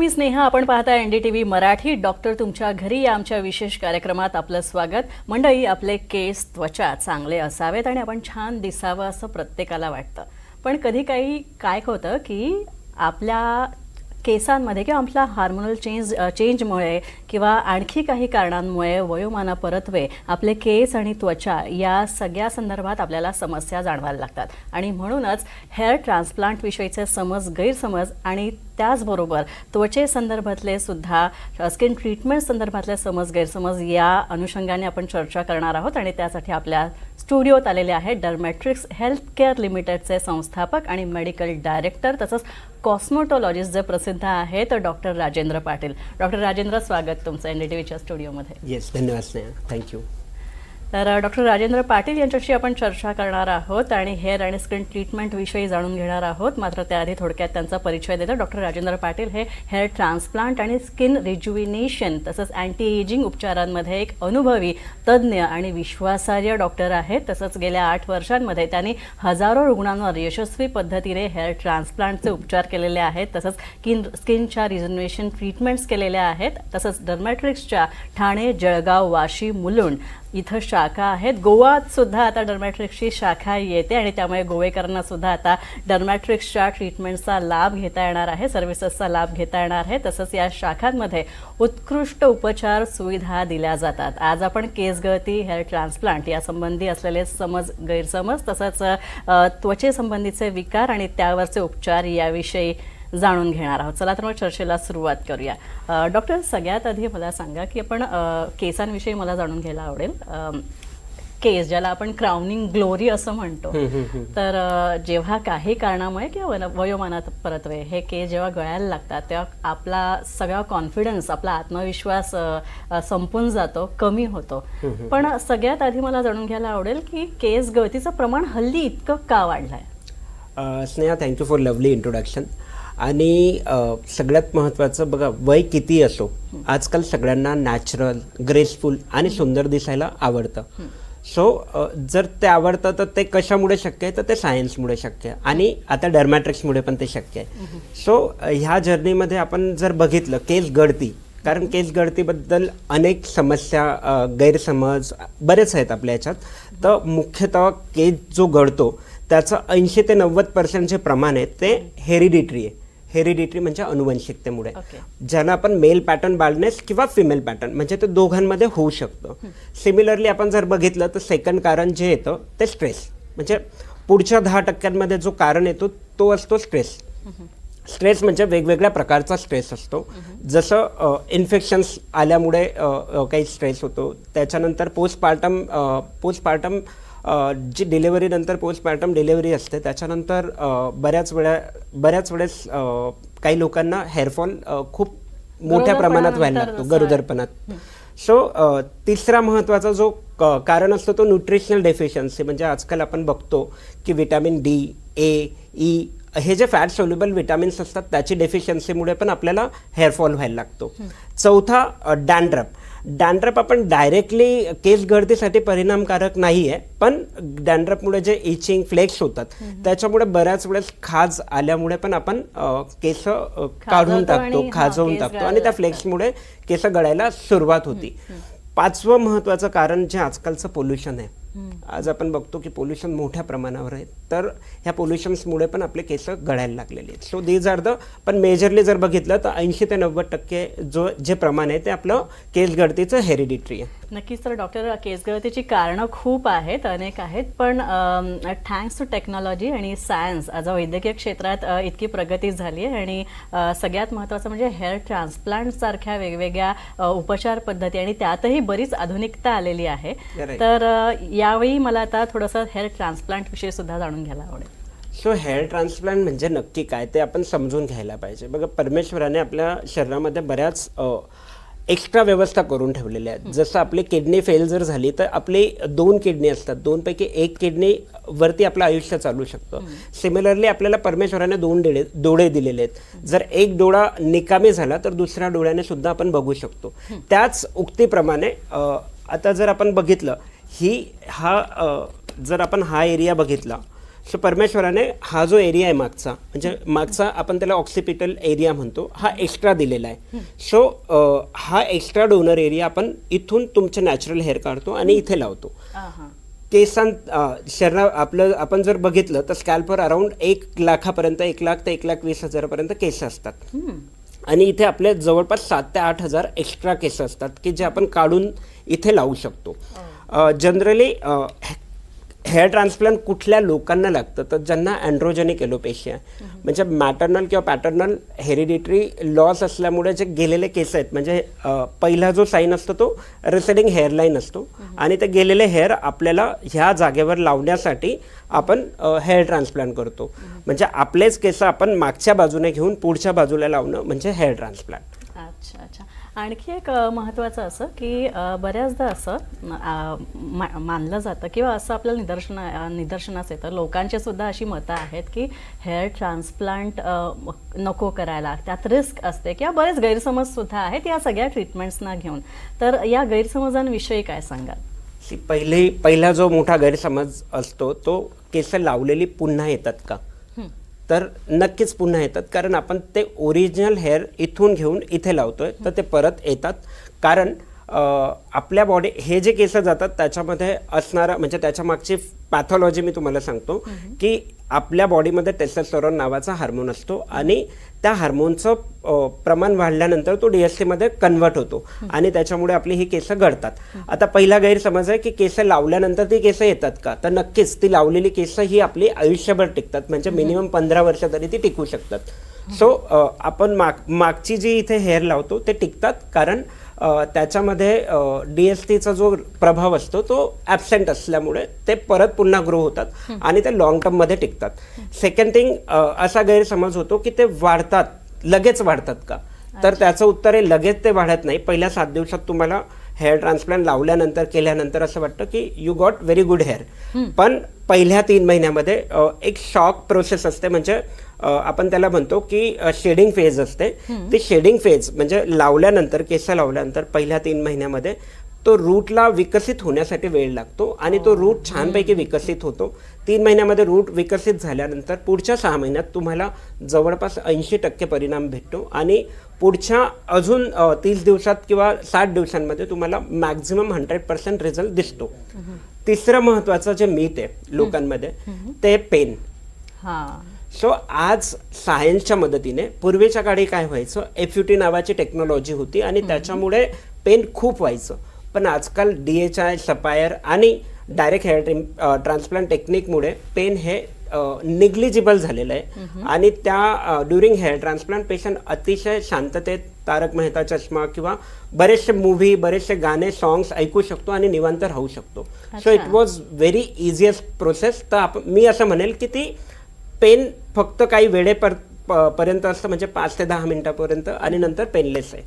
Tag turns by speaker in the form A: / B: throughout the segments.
A: मी स्नेहा आपण पाहता N D T V Marathi. Doctor तुमच्या घरी या आमच्या विशेष कार्यक्रमात आपलं स्वागत. मंडळी आपले केस त्वचा चांगले असावेत आणि आपण छान दिसावं असं प्रत्येकाला वाटतं. पण कधी काही काय होतं की आपल्या केसांमध्ये किंवा आपला हार्मोनल चेंज चेंजमुळे किंवा आणखी काही कारणांमुळे वयोमाना परत्वे आपले केस आणि त्वचा या सगळ्या संदर्भात आपल्याला समस्या जाणवायला लागतात. आणि म्हणूनच हेअर ट्रान्सप्लांटविषयीचे समज गैरसमज आणि त्याचबरोबर त्वचेसंदर्भातले सुद्धा स्किन ट्रीटमेंट संदर्भातले समज गैरसमज या अनुषंगाने आपण चर्चा करणार आहोत आणि त्यासाठी आपल्या स्टुडिओत आलेले आहेत डर्मॅट्रिक्स हेल्थ केअर लिमिटेडचे संस्थापक आणि मेडिकल डायरेक्टर तसंच कॉस्मोटॉलॉजिस्ट जे प्रसिद्ध आहेत डॉक्टर राजेंद्र पाटील. डॉक्टर राजेंद्र स्वागत तुमचं एन डी टी व्हीच्या स्टुडिओमध्ये.
B: येस धन्यवाद स्नेहा. थँक्यू
A: तर डॉक्टर राजेंद्र पाटील यांच्याशी आपण चर्चा करणार आहोत आणि हेअर आणि स्किन ट्रीटमेंटविषयी जाणून घेणार आहोत. मात्र त्याआधी थोडक्यात त्यांचा परिचय देतो. डॉक्टर राजेंद्र पाटील हे हेअर ट्रान्सप्लांट आणि स्किन रिज्युविनेशन तसंच अँटी एजिंग उपचारांमध्ये एक अनुभवी तज्ज्ञ आणि विश्वासार्ह डॉक्टर आहेत. तसंच गेल्या आठ वर्षांमध्ये त्यांनी हजारो रुग्णांवर यशस्वी पद्धतीने हेअर ट्रान्सप्लांटचे उपचार केलेले आहेत. तसंच स्किन स्किनच्या रिजन्युएशन ट्रीटमेंट्स केलेल्या आहेत. तसंच डर्मॅट्रिक्सच्या ठाणे जळगाव वाशी मुलुंड इथं शाखा आहेत. गोवात सुद्धा आता डर्मॅट्रिक्सची शाखा येते आणि त्यामुळे गोवेकरांना सुद्धा आता डर्मॅट्रिक्सच्या ट्रीटमेंटचा लाभ घेता येणार आहे सर्व्हिसेसचा लाभ घेता येणार आहे. तसंच या शाखांमध्ये उत्कृष्ट उपचार सुविधा दिल्या जातात. आज आपण केस गळती हेअर ट्रान्सप्लांट यासंबंधी असलेले समज गैरसमज तसंच त्वचेसंबंधीचे विकार आणि त्यावरचे उपचार याविषयी जाणून घेणार आहोत. चला तर मग चर्चेला सुरुवात करूया. डॉक्टर सगळ्यात आधी मला सांगा की आपण केसांविषयी मला जाणून घ्यायला आवडेल. केस ज्याला आपण क्राउनिंग ग्लोरी असं म्हणतो. तर जेव्हा काही कारणामुळे किंवा वयोमानात परतवे हे केस जेव्हा गळायला लागतात तेव्हा आपला सगळा कॉन्फिडन्स आपला आत्मविश्वास संपून जातो कमी होतो. पण सगळ्यात आधी मला जाणून घ्यायला आवडेल की केस गळतीचं प्रमाण हल्ली इतकं का वाढलंय?
B: Sneha thank you for lovely introduction आणि सगळ्यात महत्त्वाचं बघा वय किती असो आजकाल सगळ्यांना नॅचरल ग्रेसफुल आणि सुंदर दिसायला आवडतं. सो जर ते आवडतं तर ते कशामुळे शक्य आहे? तर ते सायन्समुळे शक्य आहे. आणि आता डर्मॅट्रिक्समुळे पण ते शक्य आहे. सो ह्या जर्नीमध्ये आपण जर बघितलं केस गळती कारण केस गळतीबद्दल अनेक समस्या गैरसमज बरेच आहेत आपल्या ह्याच्यात तर मुख्यतः केस जो गळतो त्याचं ऐंशी ते नव्वद पर्सेंट जे प्रमाण आहे ते हेरिडिटरी आहे. हेरिडिटरी म्हणजे अनुवंशिकतेमुळे. ज्यांना आपण मेल पॅटर्न बाल्डनेस किंवा फिमेल पॅटर्न म्हणजे ते दोघांमध्ये होऊ शकतं. सिमिलरली आपण जर बघितलं तर सेकंड कारण जे येतं ते स्ट्रेस. म्हणजे पुढच्या दहा टक्क्यांमध्ये जो कारण येतो तो असतो स्ट्रेस. स्ट्रेस म्हणजे वेगवेगळ्या प्रकारचा स्ट्रेस असतो. जसं इन्फेक्शन्स आल्यामुळे काही स्ट्रेस होतो. त्याच्यानंतर पोस्टपार्टम पोस्टपार्टम जी डिलेवरीनंतर पोस्टपार्टम डिलेवरी असते त्याच्यानंतर बऱ्याच वेळा बऱ्याच वेळेस काही लोकांना हेअरफॉल खूप मोठ्या प्रमाणात व्हायला लागतो गरोदरपणात सो तिसरा महत्त्वाचा जो क- कारण असतो तो न्यूट्रिशनल डेफिशियन्सी म्हणजे आजकाल आपण बघतो की विटॅमिन डी ए ई हे जे फॅट सोल्युबल विटॅमिन्स असतात त्याची डेफिशियन्सीमुळे पण आपल्याला हेअरफॉल व्हायला लागतो. चौथा डॅन्ड्रप डॅन्ड्रप आपण डायरेक्टली केस गळतीसाठी परिणामकारक नाही आहे पण डॅन्ड्रपमुळे जे इचिंग फ्लेक्स होतात त्याच्यामुळे बऱ्याच वेळेस खाज आल्यामुळे पण आपण केस काढून टाकतो खाजवून टाकतो. आणि त्या. फ्लेक्समुळे केस गळायला सुरुवात होती. पाचवं महत्वाचं कारण जे आजकालचं पोल्युशन आहे. आज आपण बघतो की पोल्युशन मोठ्या प्रमाणावर आहे. तर ह्या पोल्युशन्समुळे पण आपले केस गळायला लागलेले आहेत. सो दीज आर द पण मेजरली जर बघितलं तर ऐंशी ते नव्वद टक्के जो जे प्रमाण आहे ते आपलं केस गळतीचं हेरिडिटरी आहे.
A: नक्कीच तर डॉक्टर केस गळतीची कारणं खूप आहेत अनेक आहेत पण थँक्स टू टेक्नॉलॉजी आणि सायन्स आज वैद्यकीय क्षेत्रात इतकी प्रगती झाली आहे आणि सगळ्यात महत्त्वाचं म्हणजे हेअर ट्रान्सप्लांट सारख्या वेगवेगळ्या उपचार पद्धती आणि त्यातही बरीच आधुनिकता आलेली आहे. तर यावेळी मला आता थोडंसं हेअर ट्रान्सप्लांट विषयी सुद्धा जाणून घ्यायला आवडेल.
B: सो हेअर ट्रान्सप्लांट म्हणजे नक्की काय ते आपण समजून घ्यायला पाहिजे. बघा परमेश्वराने आपल्या शरीरामध्ये बऱ्याच एक्स्ट्रा व्यवस्था करून ठेवलेल्या आहेत. जसं आपली किडनी फेल जर झाली तर आपली दोन किडनी असतात. दोनपैकी एक किडनी वरती आपलं आयुष्य चालू शकतं. सिमिलरली आपल्याला परमेश्वराने दोन डोळे डोळे दिलेले आहेत. जर एक डोळा निकामी झाला तर दुसऱ्या डोळ्याने सुद्धा आपण बघू शकतो. त्याच उक्तीप्रमाणे आता जर आपण बघितलं ही हा जर आपण हा एरिया बघितला सो परमेश्वराने हा जो एरिया आहे मागचा म्हणजे मागचा आपण त्याला ऑक्सिपिटल एरिया म्हणतो हा एक्स्ट्रा दिलेला आहे. सो हा एक्स्ट्रा डोनर एरिया आपण इथून तुमचे नॅचरल हेअर काढतो आणि इथे लावतो.
A: आहा.
B: केसां शरीरा आपलं आपण जर बघितलं तर स्कॅल्पवर अराउंड एक लाखापर्यंत एक लाख ते एक लाख वीस हजारापर्यंत केस असतात. आणि इथे आपले जवळपास सात ते आठ हजार एक्स्ट्रा केस असतात की जे आपण काढून इथे लावू शकतो. जनरली हेअर ट्रान्सप्लांट कुठल्या लोकांना लागतं? तर ज्यांना अँड्रोजेनिक एलोपेशिया म्हणजे मॅटर्नल किंवा पॅटर्नल हेरिडिटरी लॉस असल्यामुळे जे गेलेले केस आहेत म्हणजे पहिला जो साईन असतो तो रिसेडिंग हेअरलाईन असतो. आणि ते गेलेले हेअर आपल्याला ह्या जागेवर लावण्यासाठी आपण हेअर ट्रान्सप्लांट करतो. म्हणजे आपलेच केस आपण मागच्या बाजूने घेऊन पुढच्या बाजूला लावणं म्हणजे हेअर ट्रान्सप्लांट
A: अच्छा अच्छा. आणखी एक महत्त्वाचं असं की बऱ्याचदा असं मा- मानलं जातं किंवा असं आपल्याला निदर्शना निदर्शनास येतं. लोकांचेसुद्धा अशी मतं आहेत की हेअर ट्रान्सप्लांट नको करायला. त्यात रिस्क असते किंवा बरेच गैरसमज सुद्धा आहेत या सगळ्या ट्रीटमेंट्सना घेऊन. तर या गैरसमजांविषयी काय सांगाल?
B: पहिले पहिला जो मोठा गैरसमज असतो तो केस लावलेली पुन्हा येतात का? तर नक्कीच पुन्हा येतात. कारण आपण ते ओरिजिनल हेअर इथून घेऊन इथे लावतोय तर ते परत येतात. कारण आपल्या बॉडी हे जे केस जातात त्याच्यामध्ये असणारा म्हणजे त्याच्या मागची पॅथॉलॉजी मी तुम्हाला सांगतो की आपल्या बॉडीमध्ये टेस्टोस्टेरॉन नावाचा हार्मोन असतो आणि त्या हार्मोनचं प्रमाण वाढल्यानंतर तो डी एस कन्वर्ट होतो. आणि त्याच्यामुळे आपली ही केसं घडतात. आता पहिला गैरसमज आहे की केस लावल्यानंतर ती केसं येतात का? तर नक्कीच ती लावलेली केसं ही आपली आयुष्यभर टिकतात. म्हणजे मिनिमम पंधरा वर्ष तरी ती टिकू शकतात. सो आपण माग मागची जी इथे हेअर लावतो ते टिकतात. कारण त्याच्यामध्ये डी एस टीचा जो प्रभाव असतो तो ॲबसेंट असल्यामुळे ते परत पुन्हा ग्रो होतात आणि ते लॉंग टर्ममध्ये टिकतात. सेकंड थिंग असा गैरसमज होतो की ते वाढतात. लगेच वाढतात का? तर त्याचं उत्तर आहे लगेच ते वाढत नाही. पहिल्या सात दिवसात तुम्हाला हेअर ट्रान्सप्लांट लावल्यानंतर केल्यानंतर असं वाटतं की you got very good hair पण पहिल्या तीन महिन्यामध्ये एक शॉक प्रोसेस असते. म्हणजे आपण त्याला म्हणतो की शेडिंग फेज असते. ती शेडिंग फेज म्हणजे लावल्यानंतर केस लावल्यानंतर पहिल्या तीन महिन्यामध्ये तो रूटला विकसित होण्यासाठी वेळ लागतो आणि तो रूट छानपैकी विकसित होतो. तीन महिन्यामध्ये रूट विकसित झाल्यानंतर पुढच्या सहा महिन्यात तुम्हाला जवळपास ऐंशी टक्के परिणाम भेटतो आणि पुढच्या अजून तीस दिवसात किंवा साठ दिवसांमध्ये तुम्हाला मॅक्झिमम हंड्रेड पर्सेंट रिझल्ट दिसतो. तिसरं महत्वाचं जे मीठ आहे लोकांमध्ये ते पेन
A: हां.
B: सो आज सायन्सच्या मदतीने पूर्वीच्या काळी काय व्हायचं एफ यू टी नावाची टेक्नॉलॉजी होती आणि त्याच्यामुळे पेन खूप व्हायचं. पण आजकाल डी एच आय सपायर आणि डायरेक्ट हेअर ट्रान्सप्लांट टेक्निकमुळे पेन हे निग्लिजिबल झालेलं आहे. आणि त्या ड्युरिंग हेअर ट्रान्सप्लांट पेशंट अतिशय शांततेत तारक मेहता चष्मा किंवा बरेचसे मूव्ही बरेचसे गाणे सॉंग्स ऐकू शकतो आणि निवांत राहू शकतो. So it. Was very easiest process तर आप मी असं म्हणेल की ती पेन फक्त काही वेळेपर प- पर्यंत असतं म्हणजे पाच ते दहा मिनिटापर्यंत आणि नंतर पेनलेस आहे.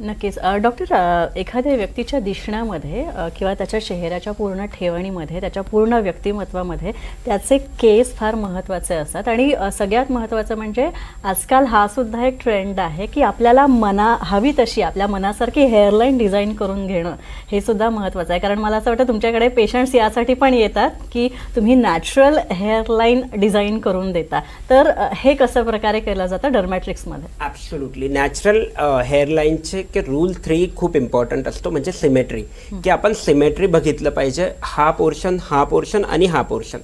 A: नक्कीच. डॉक्टर एखाद्या व्यक्तीच्या दिसण्यामध्ये किंवा त्याच्या चेहऱ्याच्या पूर्ण ठेवणीमध्ये त्याच्या पूर्ण व्यक्तिमत्वामध्ये त्याचे केस फार महत्त्वाचे असतात. आणि सगळ्यात महत्त्वाचं म्हणजे आजकाल हा सुद्धा एक ट्रेंड आहे की आपल्याला मना हवी तशी आपल्या मनासारखी हेअरलाईन डिझाईन करून घेणं हे सुद्धा महत्त्वाचं आहे. कारण मला असं वाटतं तुमच्याकडे पेशंट्स यासाठी पण येतात की तुम्ही नॅचरल हेअरलाईन डिझाईन करून देता. तर हे कसं प्रकारे केलं जातं डर्मॅट्रिक्समध्ये?
B: ॲब्सोल्युटली नॅचरल हेअरलाईनचे की रूल थ्री खूप इम्पॉर्टंट असतो म्हणजे सिमेट्री की आपण सिमेट्री बघितलं पाहिजे हा पोर्शन हा पोर्शन आणि हा पोर्शन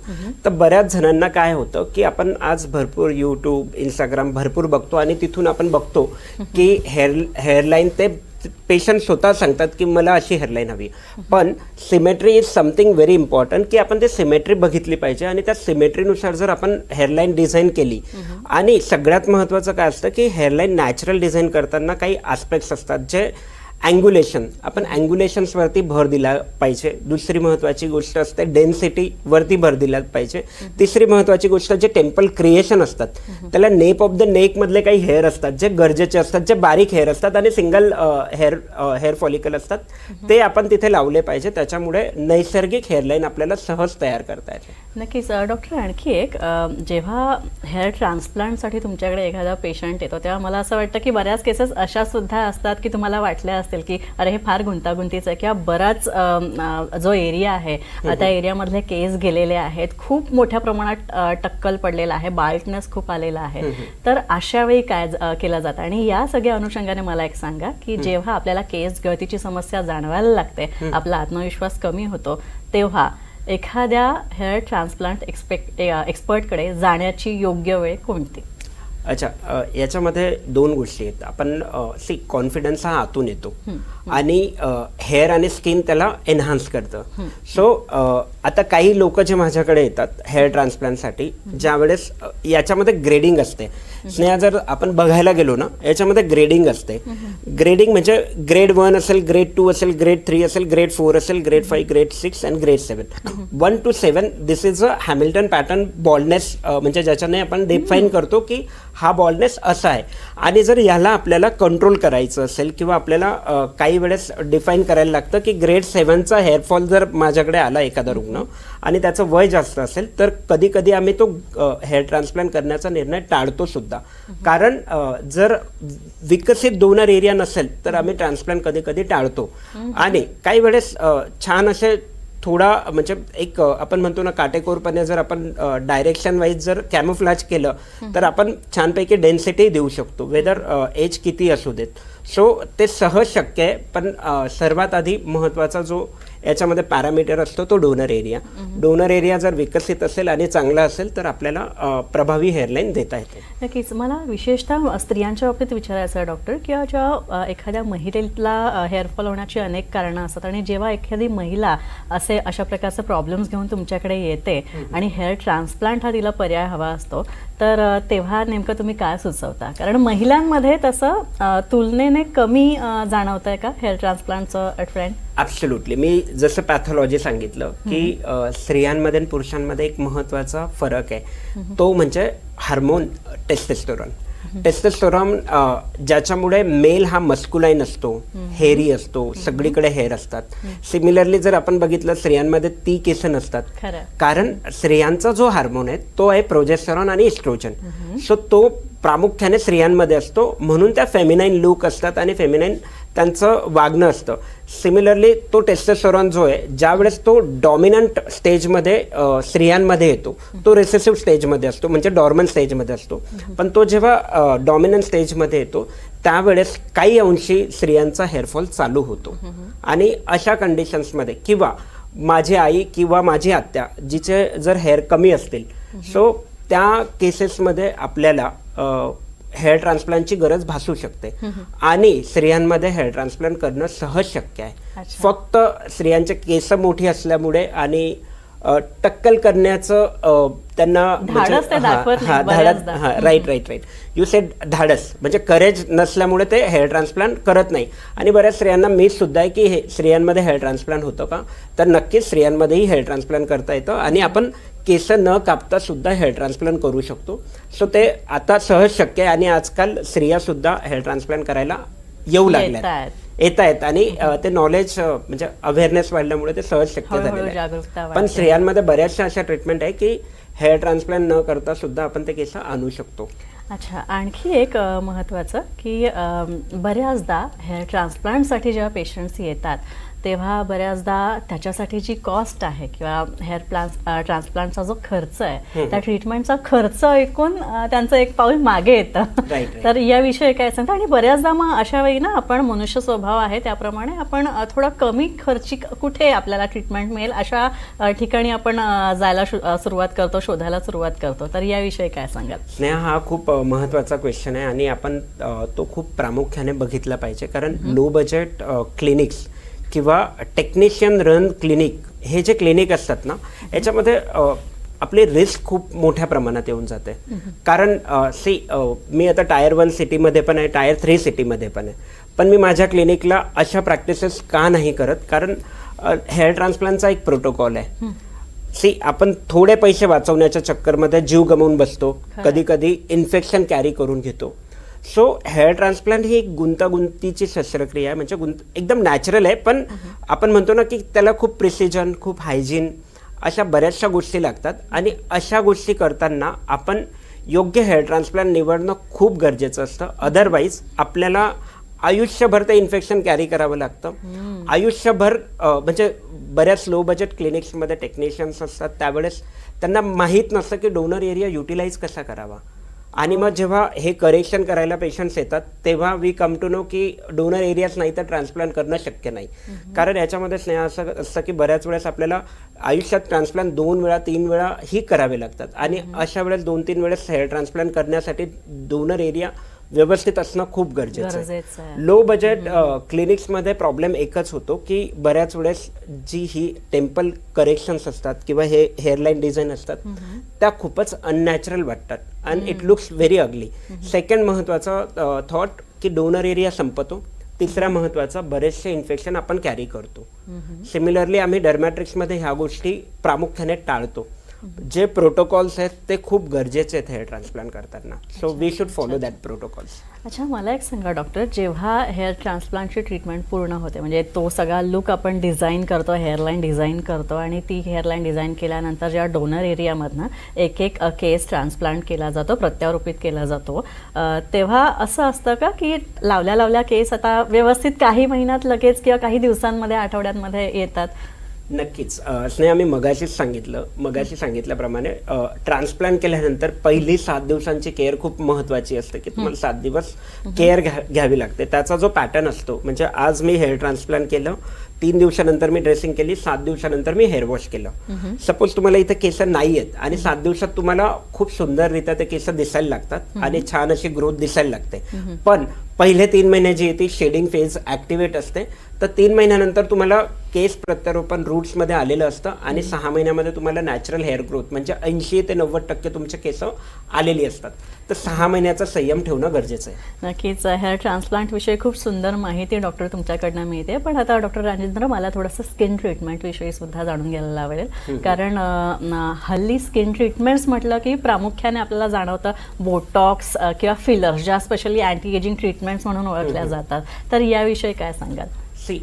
B: तर बऱ्याच जणांना काय होतं की आपण आज भरपूर यूट्यूब इंस्टाग्राम भरपूर बघतो आणि तिथून आपण बघतो की हेअर हेअरलाईन ते पेशंट स्वतः सांगतात की मला अशी हेअरलाईन हवी. पण symmetry is something very important की आपण ते सिमेट्री बघितली पाहिजे आणि त्या सिमेट्रीनुसार जर आपण हेअरलाईन डिझाईन केली आणि सगळ्यात महत्त्वाचं काय असतं की हेअरलाईन नॅचरल डिझाईन करताना काही आस्पेक्ट्स असतात जे अँग्युलेशन आपण अँग्युलेशन्सवरती भर दिला पाहिजे. दुसरी महत्त्वाची गोष्ट असते डेन्सिटीवरती भर दिला पाहिजे. तिसरी महत्त्वाची गोष्ट जे टेम्पल क्रिएशन असतात. त्याला नेप ऑफ द नेकमधले काही हेअर असतात जे गरजेचे असतात जे बारीक हेअर असतात आणि सिंगल हेअर हेअर फॉलिकल असतात. ते आपण तिथे लावले पाहिजे. त्याच्यामुळे नैसर्गिक हेअरलाईन आपल्याला सहज तयार करता येते.
A: नक्कीच. डॉक्टर आणखी एक जेव्हा हेअर ट्रान्सप्लांटसाठी तुमच्याकडे एखादा पेशंट येतो तेव्हा मला असं वाटतं की बऱ्याच केसेस अशा सुद्धा असतात की तुम्हाला वाटल्या असतील की अरे हे फार गुंतागुंतीचं आहे किंवा बराच जो एरिया आहे त्या एरियामधले केस गेलेले आहेत खूप मोठ्या प्रमाणात टक्कल पडलेला आहे बाल्टनेस खूप आलेला आहे. तर अशा वेळी काय केलं जातं? आणि या सगळ्या अनुषंगाने मला एक सांगा की जेव्हा आपल्याला केस गळतीची समस्या जाणवायला लागते आपला आत्मविश्वास कमी होतो तेव्हा एखाद्या हेअर ट्रान्सप्लांट एक्सपेक्ट एक्सपर्टकडे जाण्याची योग्य वेळ कोणती?
B: अच्छा याच्यामध्ये दोन गोष्टी आहेत. आपण सी कॉन्फिडन्स हा आतून येतो. आणि हेअर आणि स्किन त्याला एन्हान्स करतं. सो आता काही लोक जे माझ्याकडे येतात हेअर ट्रान्सप्लांटसाठी ज्यावेळेस याच्यामध्ये ग्रेडिंग असते. स्नेहा जर आपण बघायला गेलो ना याच्यामध्ये ग्रेडिंग असते. ग्रेडिंग म्हणजे ग्रेड वन असेल ग्रेड टू असेल ग्रेड थ्री असेल ग्रेड फोर असेल grade five grade six and grade seven one two seven this is a Hamilton pattern baldness म्हणजे ज्याच्याने आपण डिफाईन करतो की हा बॉल्डनेस असा आहे. आणि जर याला आपल्याला कंट्रोल करायचं असेल किंवा आपल्याला काही वेळेस डिफाईन करायला लागतं की ग्रेड सेवनचा हेअरफॉल जर माझ्याकडे आला एखादा रुग्ण आणि त्याचं वय जास्त असेल तर कधी कधी आम्ही तो हेअर ट्रान्सप्लांट करण्याचा निर्णय टाळतो सुद्धा. कारण जर विकसित डोनर एरिया नसेल तर आम्ही ट्रान्सप्लांट कधी कधी टाळतो आणि काही वेळेस छान असे थोडा म्हणजे एक आपण म्हणतो ना काटेकोरपणे जर आपण डायरेक्शन वाईज जर कॅमोफ्लॅज केलं तर आपण छानपैकी डेन्सिटी देऊ शकतो वेदर एज किती असू देत. सो ते सहज शक्य आहे पण सर्वात आधी महत्त्वाचा जो याच्यामध्ये पॅरामीटर असतो तो डोनर एरिया डोनर एरिया जर विकसित असेल आणि चांगला असेल तर आपल्याला प्रभावी हेअरलाईन देता येते.
A: नक्कीच. मला विशेषतः स्त्रियांच्या बाबतीत विचारायचं आहे डॉक्टर किंवा अ, एखाद्या महिलेला हेअरफॉल होण्याची अनेक कारणं असतात आणि जेव्हा एखादी महिला असे अशा प्रकारचे प्रॉब्लेम्स घेऊन तुमच्याकडे येते आणि हेअर ट्रान्सप्लांट हा तिला पर्याय हवा असतो तर तेव्हा नेमकं तुम्ही काय सुचवता? कारण महिलांमध्ये तसं तुलनेने कमी जाणवत आहे का हेअर ट्रान्सप्लांटचं ट्रेंड
B: ॲब्सोल्युटली मी जसं पॅथॉलॉजी सांगितलं की स्त्रियांमध्ये आणि पुरुषांमध्ये एक महत्त्वाचा फरक आहे. तो म्हणजे हार्मोन टेस्टेस्टोरॉन टेस्टेस्टोरॉन ज्याच्यामुळे मेल हा मस्कुलाईन असतो हेअरी असतो सगळीकडे हेअर असतात. सिमिलरली जर आपण बघितलं स्त्रियांमध्ये ती केस नसतात. कारण स्त्रियांचा जो हार्मोन आहे तो आहे प्रोजेस्टरॉन आणि इस्ट्रोजन सो तो प्रामुख्याने स्त्रियांमध्ये असतो. म्हणून त्या फेमिनाईन लुक असतात आणि फेमिनाईन त्यांचं वागणं असतं. सिमिलरली तो टेस्टोस्टेरॉन जो आहे ज्यावेळेस तो डॉमिनंट स्टेजमध्ये स्त्रियांमध्ये येतो तो रेसेसिव्ह स्टेजमध्ये असतो म्हणजे डॉर्मन स्टेजमध्ये असतो. पण तो जेव्हा डॉमिनंट स्टेजमध्ये येतो त्यावेळेस काही अंशी स्त्रियांचा हेअरफॉल चालू होतो. आणि अशा कंडिशन्समध्ये किंवा माझी आई किंवा माझी आत्या जिचे जर हेअर कमी असतील सो त्या केसेसमध्ये आपल्याला हेअर ट्रान्सप्लांटची गरज भासू शकते. आणि स्त्रियांमध्ये हेअर ट्रान्सप्लांट करणं सहज शक्य आहे. फक्त स्त्रियांचे केस मोठी असल्यामुळे आणि टक्कल करण्याचं त्यांना
A: धाडस ते दाखवत नाही बऱ्याचदा.
B: Right right right you said धाडस म्हणजे करेज नसल्यामुळे ते हेअर ट्रान्सप्लांट करत नाही. आणि बऱ्याच स्त्रियांना मी सुद्धा आहे की हे स्त्रियांमध्ये हेअर ट्रान्सप्लांट होतं का? तर नक्कीच स्त्रियांमध्येही हेअर ट्रान्सप्लांट करता येतं आणि आपण केस न कापता सुद्धा हेअर ट्रान्सप्लांट करू शकतो. सो ते आता सहज शक्य आहे आणि आजकाल स्त्रिया सुद्धा हेअर ट्रान्सप्लांट करायला येऊ लागल्या. येत आहेत आणि ते नॉलेज म्हणजे अवेअरनेस वाढल्यामुळे ते सहज शक्य झालेलं आहे. पण स्त्रियांमध्ये बऱ्याचशा अशा ट्रीटमेंट आहे की हेअर ट्रान्सप्लांट न करता सुद्धा आपण ते केस आणू शकतो.
A: अच्छा आणखी एक अ, महत्त्वाचं की बऱ्याचदा हेअर ट्रान्सप्लांटसाठी जेव्हा पेशंट्स येतात तेव्हा बऱ्याचदा त्याच्यासाठी जी कॉस्ट आहे किंवा हेअर प्लांट ट्रान्सप्लांटचा जो खर्च आहे त्या ट्रीटमेंटचा खर्च ऐकून त्यांचं एक पाऊल मागे येतं. तर याविषयी काय सांगता? आणि बऱ्याचदा मग अशा वेळी ना आपण मनुष्य स्वभाव आहे त्याप्रमाणे आपण थोडा कमी खर्चिक कुठे आपल्याला ट्रीटमेंट मिळेल अशा ठिकाणी आपण जायला सुरुवात करतो शोधायला सुरुवात करतो. तर याविषयी काय सांगाल?
B: स्नेहा हा खूप अ, महत्त्वाचा क्वेश्चन आहे आणि आपण तो खूप प्रामुख्याने बघितला पाहिजे. कारण लो बजेट क्लिनिक्स किंवा टेक्निशियन रन क्लिनिक हे जे क्लिनिक असतात ना याच्यामध्ये आपली रिस्क खूप मोठ्या प्रमाणात येऊन जाते. कारण सी मी आता टायर वन सिटीमध्ये पण आहे टायर थ्री सिटीमध्ये पण आहे. पण मी माझ्या क्लिनिकला अशा प्रॅक्टिसेस का नाही करत? कारण हेअर ट्रान्सप्लांटचा एक प्रोटोकॉल आहे. सी आपण थोडे पैसे वाचवण्याच्या चक्करमध्ये जीव गमावून बसतो. कधी कधी इन्फेक्शन कॅरी करून घेतो. सो हेअर ट्रान्सप्लांट ही एक गुंतागुंतीची शस्त्रक्रिया आहे. म्हणजे गुंत एकदम नॅचरल आहे पण आपण म्हणतो ना की त्याला खूप प्रिसिजन खूप हायजीन अशा बऱ्याचशा गोष्टी लागतात. आणि अशा गोष्टी करताना आपण योग्य हेअर ट्रान्सप्लांट निवडणं खूप गरजेचं असतं. अदरवाईज आपल्याला आयुष्यभर ते इन्फेक्शन कॅरी करावं लागतं. आयुष्यभर म्हणजे बऱ्याच लो बजेट क्लिनिक्समध्ये टेक्निशियन्स असतात. त्यावेळेस त्यांना माहीत नसतं की डोनर एरिया युटिलाइज कसा करावा. आणि मग जेव्हा हे करेक्शन करायला पेशंट्स येतात तेव्हा वी कम टू नो की डोनर एरियाच नाही तर ट्रान्सप्लांट करणं शक्य नाही. कारण याच्यामध्ये स्नेह असं असतं की बऱ्याच वेळेस आपल्याला आयुष्यात ट्रान्सप्लांट दोन वेळा तीन वेळा ही करावे लागतात. आणि अशा वेळेस दोन तीन वेळेस हेअर ट्रान्सप्लांट करण्यासाठी डोनर एरिया व्यवस्थित असणं खूप गरजेचं.
A: आहे.
B: लो बजेट क्लिनिक्समध्ये प्रॉब्लेम एकच होतो की बऱ्याच वेळेस जी ही टेम्पल करेक्शन्स असतात किंवा हे हेअरलाईन डिझाईन असतात त्या खूपच अननॅचरल वाटतात and it looks very ugly second महत्त्वाचा थॉट की डोनर एरिया संपतो. तिसरा महत्त्वाचा बरेचसे इन्फेक्शन आपण कॅरी करतो. सिमिलरली आम्ही डर्मॅट्रिक्समध्ये ह्या गोष्टी प्रामुख्याने टाळतो. जे प्रोटोकॉल्स आहेत ते खूप गरजेचे आहेत हेअर ट्रान्सप्लांट करताना. So we should follow that protocols
A: अच्छा मला एक सांगा डॉक्टर जेव्हा हेअर ट्रान्सप्लांटची ट्रीटमेंट पूर्ण होते म्हणजे तो सगळा लुक आपण डिझाईन करतो हेअरलाईन डिझाईन करतो आणि ती हेअरलाईन डिझाईन केल्यानंतर जेव्हा डोनर एरियामधनं एक एक केस ट्रान्सप्लांट केला जातो प्रत्यारोपित केला जातो तेव्हा असं असतं का की लावल्या लावल्या केस आता व्यवस्थित काही महिन्यात लगेच किंवा काही दिवसांमध्ये आठवड्यांमध्ये येतात?
B: नक्कीच. स्नेहा मी मगाशीच सांगितलं. मगाशी सांगितल्याप्रमाणे ट्रान्सप्लांट केल्यानंतर पहिली सात दिवसांची केअर खूप महत्वाची असते की तुम्हाला सात दिवस केअर घ्या घ्यावी लागते. त्याचा जो पॅटर्न असतो म्हणजे आज मी हेअर ट्रान्सप्लांट केलं तीन दिवसानंतर मी ड्रेसिंग केली सात दिवसानंतर मी हेअर वॉश केलं. सपोज तुम्हाला इथे केस नाही आहेत आणि सात दिवसात तुम्हाला खूप सुंदररित्या ते केस दिसायला लागतात आणि छान अशी ग्रोथ दिसायला लागते. पण पहिले तीन महिने जी येते शेडिंग फेज ऍक्टिव्हेट असते. तर तीन महिन्यानंतर तुम्हाला केस प्रत्यारोपण रूट्समध्ये आलेलं असतं आणि सहा महिन्यामध्ये तुम्हाला नॅचरल हेअर ग्रोथ म्हणजे ऐंशी ते नव्वद टक्के तुमचे केस आलेली असतात. तर सहा महिन्याचा संयम ठेवणं गरजेचं आहे.
A: नक्कीच हेअर ट्रान्सप्लांट विषयी खूप सुंदर माहिती डॉक्टर तुमच्याकडनं मिळते. पण आता डॉक्टर राजेंद्र मला थोडंसं स्किन ट्रीटमेंट विषयी सुद्धा जाणून घ्यायला आवडेल कारण हल्ली स्किन ट्रीटमेंट्स म्हटलं की प्रामुख्याने आपल्याला जाणवतं बोटॉक्स किंवा फिलर्स ज्या स्पेशली अँटी एजिंग ट्रीटमेंट्स म्हणून ओळखल्या जातात. तर याविषयी काय सांगाल?
B: सी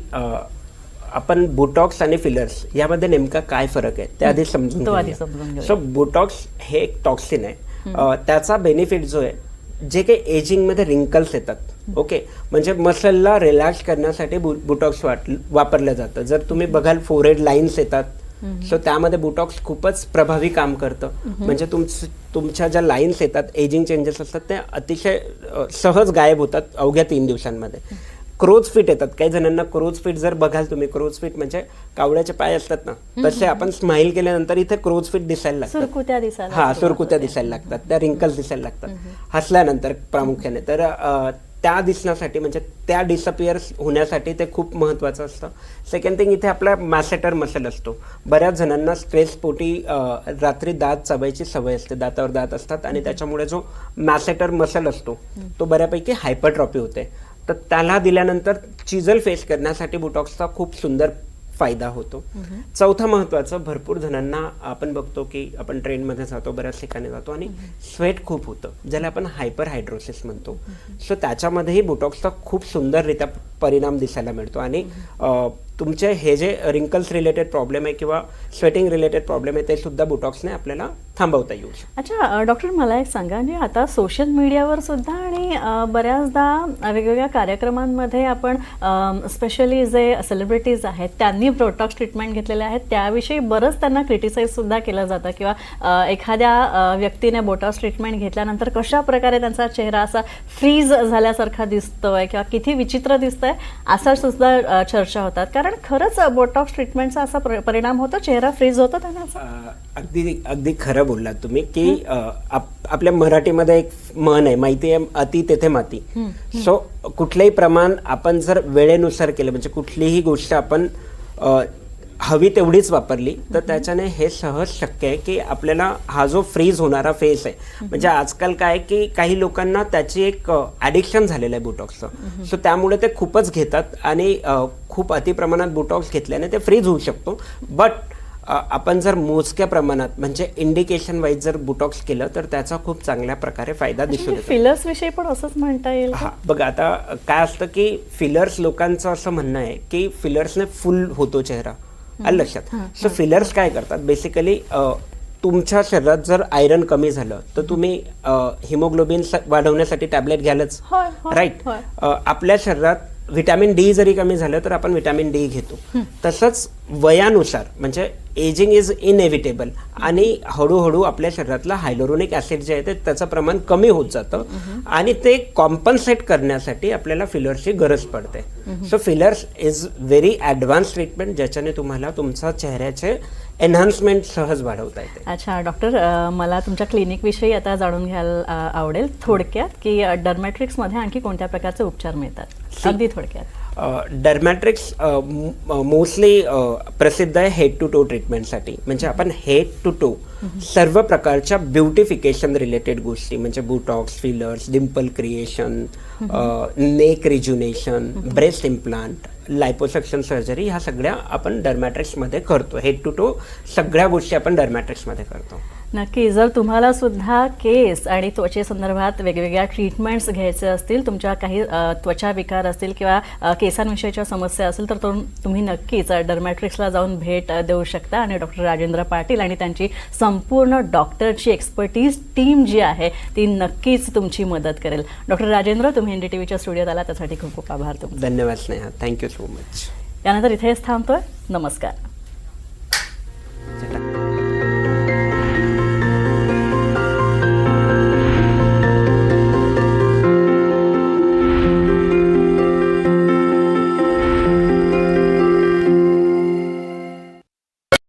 B: आपण बोटॉक्स आणि फिलर्स यामध्ये नेमका काय फरक आहे? ते आधी समजून
A: तो आधी
B: घेऊया.
A: समजून घेऊया.
B: सो बोटॉक्स हे एक टॉक्सिन आहे. अ, त्याचा बेनिफिट जो आहे जे काही एजिंगमध्ये रिंकल्स येतात ओके म्हणजे मसलला रिलॅक्स करण्यासाठी बुटॉक्स वापरलं जातं. जर तुम्ही बघाल फोरहेड लाईन्स येतात सो त्यामध्ये बुटॉक्स खूपच प्रभावी काम करतं. म्हणजे तुमच तुमच्या ज्या लाईन्स येतात एजिंग चेंजेस असतात ते अतिशय अ, सहज गायब होतात अवघ्या तीन दिवसांमध्ये. क्रोज फिट येतात. काही जणांना क्रोज फिट जर बघाल तुम्ही क्रोज फिट म्हणजे कावळ्याचे पाय असतात ना तसे आपण स्माइल केल्यानंतर इथे क्रोज फिट दिसायला लागतात. हा सुरकुत्या. दिसायला लागतात. त्या रिंकल्स दिसायला लागतात. हसल्यानंतर प्रामुख्याने. तर त्या दिसण्यासाठी म्हणजे त्या डिसअपिअर होण्यासाठी ते खूप महत्त्वाचं असतं. सेकंड थिंग इथे आपला मॅसेटर मसल असतो. बऱ्याच जणांना स्ट्रेस पोटी अ, रात्री दात चबायची सवय असते. दातावर दात असतात आणि त्याच्यामुळे जो मॅसेटर मसल असतो तो बऱ्यापैकी हायपरट्रॉपी होते. तर त्याला दिल्यानंतर चिजल फेस करण्यासाठी बुटॉक्सचा खूप सुंदर फायदा होतो. चौथा महत्वाचं भरपूर जणांना आपण बघतो की आपण ट्रेनमध्ये जातो बऱ्याच ठिकाणी जातो आणि स्वेट खूप होतं ज्याला आपण हायपर हायड्रोसिस म्हणतो सो त्याच्यामध्येही बोटॉक्सचा खूप सुंदररित्या परिणाम दिसायला मिळतो आणि तुमचे हे जे रिंकल्स रिलेटेड प्रॉब्लेम आहे किंवा स्वेटिंग रिलेटेड प्रॉब्लेम आहे ते सुद्धा बोटॉक्सने आपल्याला थांबवता येऊ शकतं
A: अच्छा डॉक्टर मला एक सांगा म्हणजे आता सोशल मीडियावर सुद्धा आणि बऱ्याचदा वेगवेगळ्या कार्यक्रमांमध्ये आपण स्पेशली जे सेलिब्रिटीज आहेत त्यांनी प्रोटॉक्स ट्रीटमेंट घेतलेले आहेत त्याविषयी बरंच त्यांना क्रिटिसाइज सुद्धा केलं जातं किंवा एखाद्या व्यक्तीने बोटॉक्स ट्रीटमेंट घेतल्यानंतर कशा प्रकारे त्यांचा चेहरा असा फ्रीज झाल्यासारखा दिसतोय किंवा किती विचित्र दिसतंय असा सुद्धा चर्चा होतात. कारण खरंच बोटॉक्स ट्रीटमेंटचा असा प्र- परिणाम होतो चेहरा फ्रीज होतो त्याने
B: अगदी अगदी खरं बोललात तुम्ही की आप- आपल्या मराठीमध्ये एक म्हण आहे माहिती आहे अति तेथे माती. सो कुठलंही प्रमाण आपण जर वेळेनुसार केलं म्हणजे कुठलीही गोष्ट आपण हवी तेवढीच वापरली तर त्याच्याने हे सहज शक्य आहे की आपल्याला हा जो फ्रीज होणारा फेस आहे म्हणजे आजकाल काय की काही लोकांना त्याची एक ॲडिक्शन झालेलं आहे बोटॉक्सचं सो त्यामुळे ते खूपच घेतात आणि खूप अतिप्रमाणात बोटॉक्स घेतल्याने ते फ्रीज होऊ शकतो. बट आपण जर मोजक्या प्रमाणात म्हणजे इंडिकेशन वाईज जर बुटॉक्स केलं तर त्याचा खूप चांगल्या प्रकारे फायदा दिसून
A: फिलर्स विषयी पण असंच म्हणता येईल?
B: हा बघा आता काय असतं की फिलर्स लोकांचं असं म्हणणं आहे की फिलर्सने फुल होतो चेहरा आलं लक्षात. सो फिलर्स काय करतात? बेसिकली तुमच्या शरीरात जर आयरन कमी झालं तर तुम्ही हिमोग्लोबिन वाढवण्यासाठी टॅबलेट घ्यालच. राईट. आपल्या शरीरात व्हिटॅमिन डी जरी कमी झालं तर आपण व्हिटॅमिन डी घेतो. तसंच वयानुसार म्हणजे एजिंग इज इनएव्हिटेबल आणि हळूहळू आपल्या शरीरातलं हायलोरोनिक ऍसिड जे आहे ते त्याचं प्रमाण कमी होत जातं. आणि ते कॉम्पन्सेट करण्यासाठी आपल्याला फिलर्सची गरज पडते. So fillers is very advance treatment ज्याच्याने तुम्हाला तुमच्या चेहऱ्याचे एन्हान्समेंट सहज वाढवता येते.
A: अच्छा डॉक्टर मला तुमच्या क्लिनिकविषयी आता जाणून घ्यायला आवडेल थोडक्यात की डर्मॅट्रिक्समध्ये आणखी कोणत्या प्रकारचे उपचार मिळतात? अगदी थोडक्यात.
B: डर्मॅट्रिक्स मोस्टली प्रसिद्ध आहे हेड टू टो ट्रीटमेंटसाठी म्हणजे आपण हेड टू टो सर्व प्रकारच्या ब्युटिफिकेशन रिलेटेड गोष्टी म्हणजे botox fillers dimple creation neck rejuvenation breast implant liposuction surgery ह्या सगळ्या आपण डर्मॅट्रिक्समध्ये करतो. हेड टू टो सगळ्या गोष्टी आपण डर्मॅट्रिक्समध्ये करतो.
A: नक्की जर तुम्हाला सुद्धा केस आणि त्वचेसंदर्भात वेगवेगळ्या ट्रीटमेंट्स घ्यायचे असतील तुमच्या काही त्वचा विकार असतील किंवा केसांविषयीच्या समस्या असेल तर तुम- तुम्ही नक्कीच डर्मॅट्रिक्सला जाऊन भेट देऊ शकता आणि डॉक्टर राजेंद्र पाटील आणि त्यांची संपूर्ण डॉक्टरची एक्सपर्टीज टीम जी आहे ती नक्कीच तुमची मदत करेल. डॉक्टर राजेंद्र तुम्ही एन डी टी व्हीच्या स्टुडिओत आला त्यासाठी खूप खूप आभार तुमचे.
B: धन्यवाद स्नेहा. थँक्यू सो मच
A: यानंतर इथेच थांबतोय. नमस्कार.